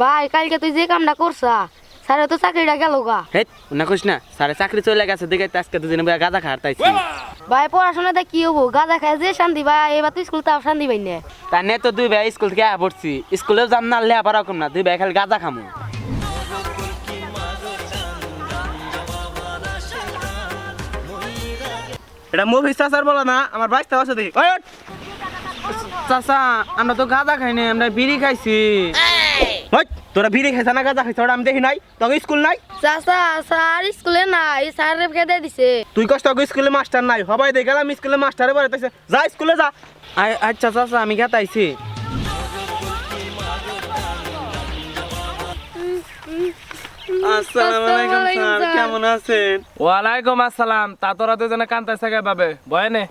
ভাই কালকে তুই যে কামটা করছা স্যারে তো চাকরিটা গেল গা। হেট না খুশ না স্যারে চাকরি চলে গেছে দেখে তো আজকে দুজনে বইয়া গাঁজা খাওয়ার তাইছি। ভাই পড়াশোনাতে কি হব? গাঁজা খায় যে শান্তি ভাই এবার তুই স্কুল তাও শান্তি পাই না। তার নিয়ে তো দুই ভাই স্কুল থেকে পড়ছি স্কুলেও যাম না লেয়া পারা কম না দুই ভাই খালি গাঁজা খামু। এটা মুভি চাচার বলা না আমার বাইশটা আছে দেখি। চাচা আমরা তো গাঁজা খাই নাই আমরা বিড়ি খাইছি। ওই, তোরা বিড়ি খাইছ না গাঁজা খাইছ আমি দেখি নাই তোকে স্কুল নাই? চাচা স্যার স্কুলে নাই স্যার খেতে দিছে। তুই কষ্ট তোকে স্কুলে মাস্টার নাই সবাই দেখে গেলাম স্কুলে মাস্টারে তাইছে যা স্কুলে যা। আচ্ছা চাচা আমি গেতাইছি আসসালামু কেমন আছেন? ওয়ালাইকুম আসসালাম তা তোরা দুজনে কান্তাছে কে পাবে ভয় নে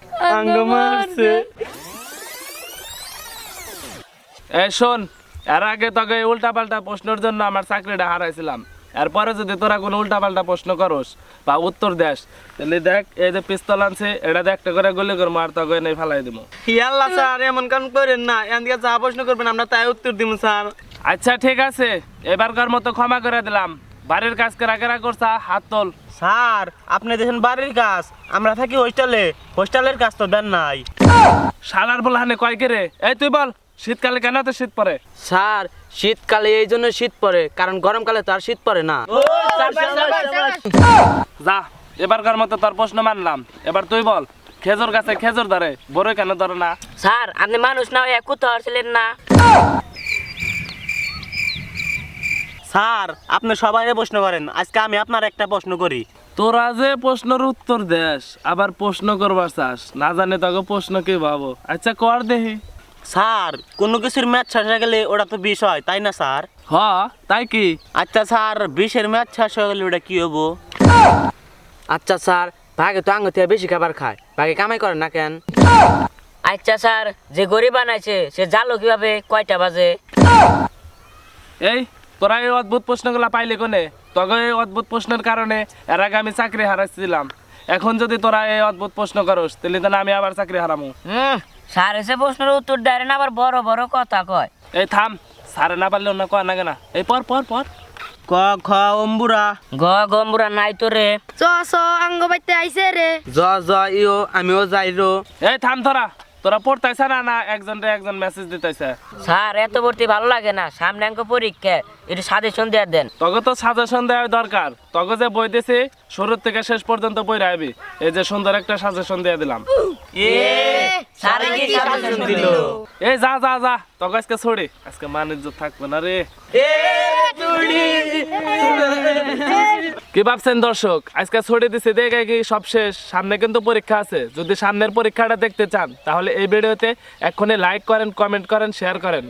এই শোন এর আগে তোকে উল্টা পাল্টা প্রশ্নের জন্য আমার চাকরিটা হারাইছিলাম। এরপরে যদি তোরা কোনো উল্টা পাল্টা প্রশ্ন করস বা উত্তর দেস তাহলে দেখ এই যে পিস্তল আনছে এটা দেখ একটা করে গুলি করব আর তোকে নেই ফেলাই দিব। ইয়াল্লা স্যার এমন কাম করেন না। এদিকে যা প্রশ্ন করবেন আমরা তাই উত্তর দিব স্যার। আচ্ছা ঠিক আছে। এবারকার মতো ক্ষমা করে দিলাম। বাড়ির কাজ কেরা কেরা করছা? হাত তোল। স্যার আপনি দেখেন বাড়ির কাজ। আমরা থাকি হোস্টেলে হোস্টেলের কাজ তো দেন নাই। শালার বলহানে কয় কে রে? এই তুই বল। শীতকালে কেন তো শীত পড়ে? স্যার শীতকালে এই জন্য শীত পড়ে কারণ গরমকালে তো আর শীত পড়ে না। যা এবারকার মতো তোর প্রশ্ন মানলাম। এবার তুই বল খেজুর গাছে খেজুর ধরে বড় কেন ধরে না? স্যার আপনি মানুষ না এক কুত্তা ছিলেন না। স্যার আপনি সবাই প্রশ্ন করেন আজকে আমি আপনার একটা প্রশ্ন করি। তোরা যে প্রশ্নের উত্তর দেশ আবার প্রশ্ন করবার চাস না জানে তোকে প্রশ্ন কি ভাবো। আচ্ছা কর দেহি স্যার কোনো কিছুর ম্যাচ শেষ হয়ে গেলে ওটা তো বিষ হয় তাই না স্যার? হ তাই কি? আচ্ছা স্যার বিষের ম্যাচ শেষ হয়ে গেলে ওটা কি হব? আচ্ছা স্যার ভাগে তো আঙ্গ থেকে বেশি খাবার খায়। ভাগে কামাই করেন না কেন? আচ্ছা স্যার যে গরিব বানাইছে সে জালো কীভাবে কয়টা বাজে? এই তোরা এই অদ্ভুত প্রশ্নগুলো পাইলে কোনে? তোকে এই অদ্ভুত প্রশ্নের কারণে এর আগে আমি চাকরি হারাইছিলাম। এখন যদি তোরা এই অদ্ভুত প্রশ্ন করস তাহলে তাহলে আমি আবার চাকরি হারামু। হুম স্যার এসে প্রশ্নের উত্তর দেয় না আবার বড় বড় কথা কয়। এই থাম সারে না পারলে অন্য কয় না। কেনা এই পর পর পর। ক খ অম্বুরা। গ গম্বুরা নাই তো রে। চ চ আঙ্গ বাইতে আইছে রে। জ জ ইও আমিও যাই রো। এই থাম তোরা। তোরা পড়তেছে না না একজন রে একজন মেসেজ দিতেছে স্যার এত ভর্তি ভালো লাগে না। সামনে অঙ্ক পরীক্ষা একটু সাজেশন দিয়ে দেন। তবে তো সাজেশন দেওয়া দরকার। তবে যে বই দিছি শুরু থেকে শেষ পর্যন্ত বই রাখবি। এই যে সুন্দর একটা সাজেশন দিয়ে দিলাম। স্যার কি সাজেশন দিল? এই যা যা যা। তোকে আজকে ছড়ি আজকে মানিজ্য থাকবে না রে। কি ভাবছেন দর্শক? আজকে ছড়ে দিছে দেখে কি সব শেষ? সামনে কিন্তু পরীক্ষা আছে। যদি সামনের পরীক্ষাটা দেখতে চান, তাহলে এই ভিডিওতে এক্ষুনি লাইক করেন কমেন্ট করেন শেয়ার করেন।